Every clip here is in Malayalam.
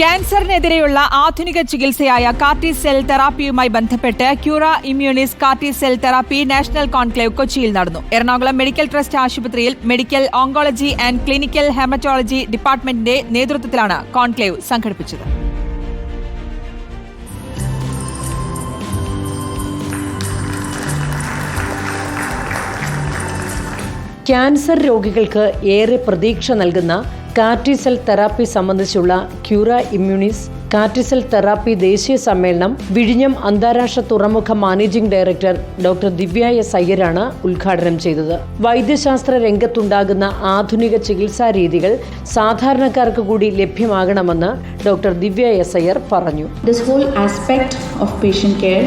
ക്യാൻസറിനെതിരെയുള്ള ആധുനിക ചികിത്സയായ കാർട്ടി സെൽ തെറാപ്പിയുമായി ബന്ധപ്പെട്ട് ക്യൂറ ഇമ്മ്യൂണിസ് CAR T cell therapy national conclave കൊച്ചിയിൽ നടന്നു. എറണാകുളം മെഡിക്കൽ ട്രസ്റ്റ് ആശുപത്രിയിൽ medical oncology and clinical haematology ഡിപ്പാർട്ട്മെന്റിന്റെ നേതൃത്വത്തിലാണ് കോൺക്ലേവ് സംഘടിപ്പിച്ചത്. ക്യാൻസർ രോഗികൾക്ക് ഏറെ പ്രതീക്ഷ നൽകുന്ന കാർട്ടിസെൽ തെറാപ്പി സംബന്ധിച്ചുള്ള ക്യൂറ ഇമ്മ്യൂണിസ് കാറ്റിസൽ തെറാപ്പി ദേശീയ സമ്മേളനം വിഴിഞ്ഞം അന്താരാഷ്ട്ര തുറമുഖ managing director doctor Divya S ഉദ്ഘാടനം ചെയ്തത് വൈദ്യശാസ്ത്ര രംഗത്തുണ്ടാകുന്ന ആധുനിക ചികിത്സാ രീതികൾ സാധാരണക്കാർക്ക് കൂടി ലഭ്യമാകണമെന്ന് ഡോക്ടർ ദിവ്യ എസ് അയ്യർ പറഞ്ഞു aspect of patient care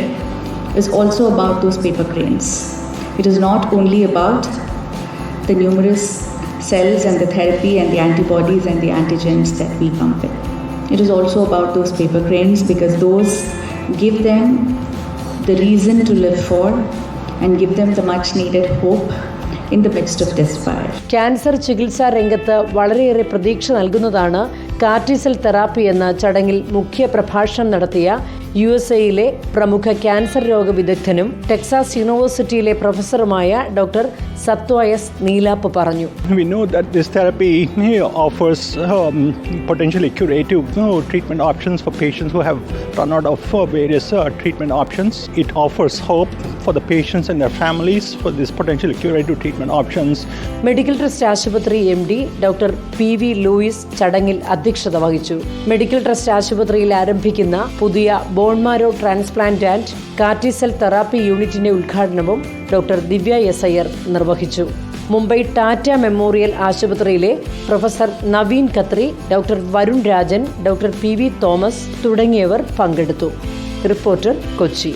is also about those paper cranes. It is not only about the numerous cells and the therapy and the antibodies and the antigens that we come with. It is also about those paper cranes because those give them the reason to live for and give them the much needed hope in the midst of despair. Cancer ചികിത്സാ രംഗത്ത് വളരെയേറെ പ്രതീക്ഷ നൽകുന്നതാണ് കാർട്ടിസെൽ തെറാപ്പി എന്ന ചടങ്ങിൽ മുഖ്യ പ്രഭാഷണം നടത്തിയ യു എസ് എയിലെ പ്രമുഖ ക്യാൻസർ രോഗ വിദഗ്ധനും ടെക്സാസ് യൂണിവേഴ്സിറ്റിയിലെ പ്രൊഫസറുമായ ഡോക്ടർ സത്വ എസ് നീലാപ്പ് പറഞ്ഞു. മെഡിക്കൽ ട്രസ്റ്റ് ആശുപത്രി M D doctor P V Louis ചടങ്ങിൽ അധ്യക്ഷത വഹിച്ചു. മെഡിക്കൽ ട്രസ്റ്റ് ആശുപത്രിയിൽ ആരംഭിക്കുന്ന പുതിയ bone marrow transplant and CAR T cell therapy യൂണിറ്റിന്റെ ഉദ്ഘാടനവും ഡോക്ടർ ദിവ്യ എസ് അയ്യർ നിർവഹിച്ചു. മുംബൈ ടാറ്റ മെമ്മോറിയൽ ആശുപത്രിയിലെ professor Naveen Khatri doctor Varun Rajan doctor P V Thomas തുടങ്ങിയവർ പങ്കെടുത്തു. റിപ്പോർട്ടർ കൊച്ചി.